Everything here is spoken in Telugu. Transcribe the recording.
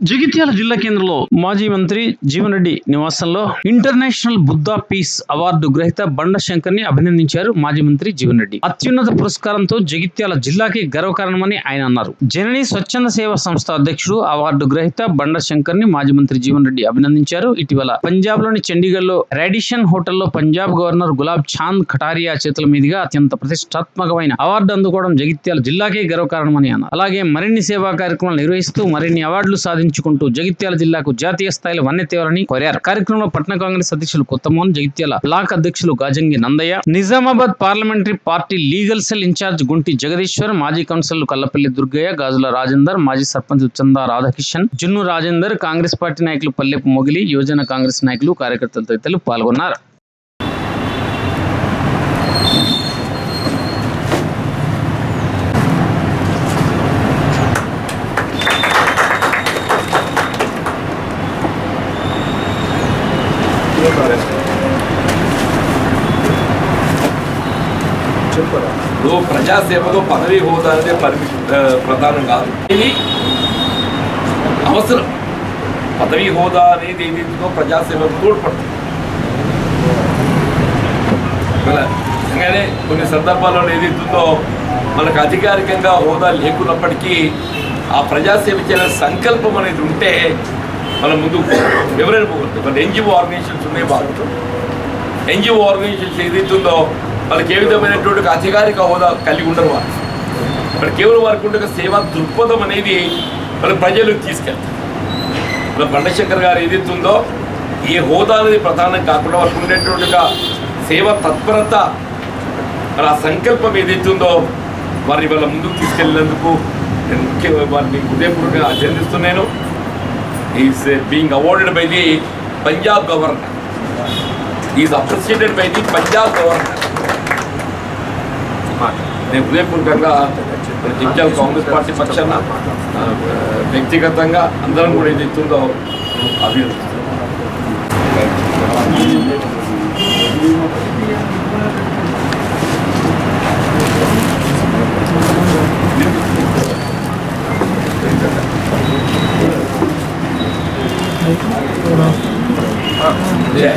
జగిత్యాల జిల్లా కేంద్రంలో మాజీ మంత్రి జీవన్ రెడ్డి నివాసంలో ఇంటర్నేషనల్ బుద్ధా పీస్ అవార్డు గ్రహీత బండ శంకర్ని అభినందించారు మాజీ మంత్రి జీవన్ రెడ్డి. అత్యున్నత పురస్కారంతో జగిత్యాల జిల్లాకి గర్వకారణమని ఆయన అన్నారు. జనని స్వచ్ఛంద సేవా సంస్థ అధ్యక్షుడు అవార్డు గ్రహీత బండ శంకర్ని మాజీ మంత్రి జీవన్ రెడ్డి అభినందించారు. ఇటీవల పంజాబ్లోని చండీగఢ్లో రాడిషన్ హోటల్లో పంజాబ్ గవర్నర్ గులాబ్ చాంద్ ఖటారియా చేతుల మీదుగా అత్యంత ప్రతిష్టాత్మకమైన అవార్డు అందుకోవడం జగిత్యాల జిల్లాకే గర్వకారణమని అన్నారు. అలాగే మరిన్ని సేవా కార్యక్రమాలు నిర్వహిస్తూ మరిన్ని అవార్డులు సాధించారు. సాధించుకుంటూ జగిత్యాల జిల్లాకు జాతీయ స్థాయిలో వన్నె తేవాలని కోరారు. కార్యక్రమంలో పట్టణ కాంగ్రెస్ అధ్యక్షులు కొత్తమోహన్ జగిత్యాల బ్లాక్ అధ్యక్షులు Gajangi Nandaiah Nizamabad parliamentary party legal cell incharge Gunti Jagadeeshwar మాజీ కౌన్సిలర్ కల్లపల్లి దుర్గయ్య గాజుల రాజేందర్ మాజీ సర్పంచ్ చందా రాధాకిషన్ జున్ను రాజేందర్ కాంగ్రెస్ పార్టీ నాయకులు పల్లెపు మొగిలి యువజన కాంగ్రెస్ నాయకులు కార్యకర్తలు తదితరులు పాల్గొన్నారు. ఇప్పుడు ప్రజాసేవలో పదవి హోదా అనేది ప్రధానం కాదు. ఇది అవసరం. పదవి హోదా అనేది ఏదైతుందో ప్రజాసేవకు తోడ్పడుతుంది. కదా? కొన్ని సందర్భాల్లో ఏదైతుందో మనకు అధికారికంగా హోదా లేకున్నప్పటికీ ఆ ప్రజాసేవ చేయాలనే సంకల్పం అనేది ఉంటే మనం ముందుకు ఎవరైనా పోగలుగుతాం మన ఎన్జిఓ ఆర్గనైజేషన్స్ ఉన్నాయి బాగుంటుంది ఎన్జిఓ ఆర్గనైజేషన్స్ ఏదైతుందో వాళ్ళకి ఏ విధమైనటువంటి అధికారిక హోదా కలిగి ఉండరు వారు మరి కేవలం వారికి ఉండే సేవా దృక్పథం అనేది వాళ్ళ ప్రజలకు తీసుకెళ్తారు మన బండశంకర్ గారు ఏదైతుందో ఏ హోదా అనేది ప్రధానం కాకుండా వాళ్ళకు ఉండేటువంటిగా సేవ సేవా తత్పరత మరి ఆ సంకల్పం ఏదైతుందో వారిని వాళ్ళ ముందుకు తీసుకెళ్ళినందుకు నేను ముఖ్యంగా వారిని హృదయపూర్వకంగా అభినందిస్తున్నాను. Is being awarded by the Punjab governor is appreciated by the Punjab governor నేను హృదయపూర్వకంగా జగిత్యాల కాంగ్రెస్ పార్టీ పక్షాన ఆ, వ్యక్తిగతంగా అందరం కూడా ఏది ఇస్తుందో అభినందిస్తున్నాను Yeah.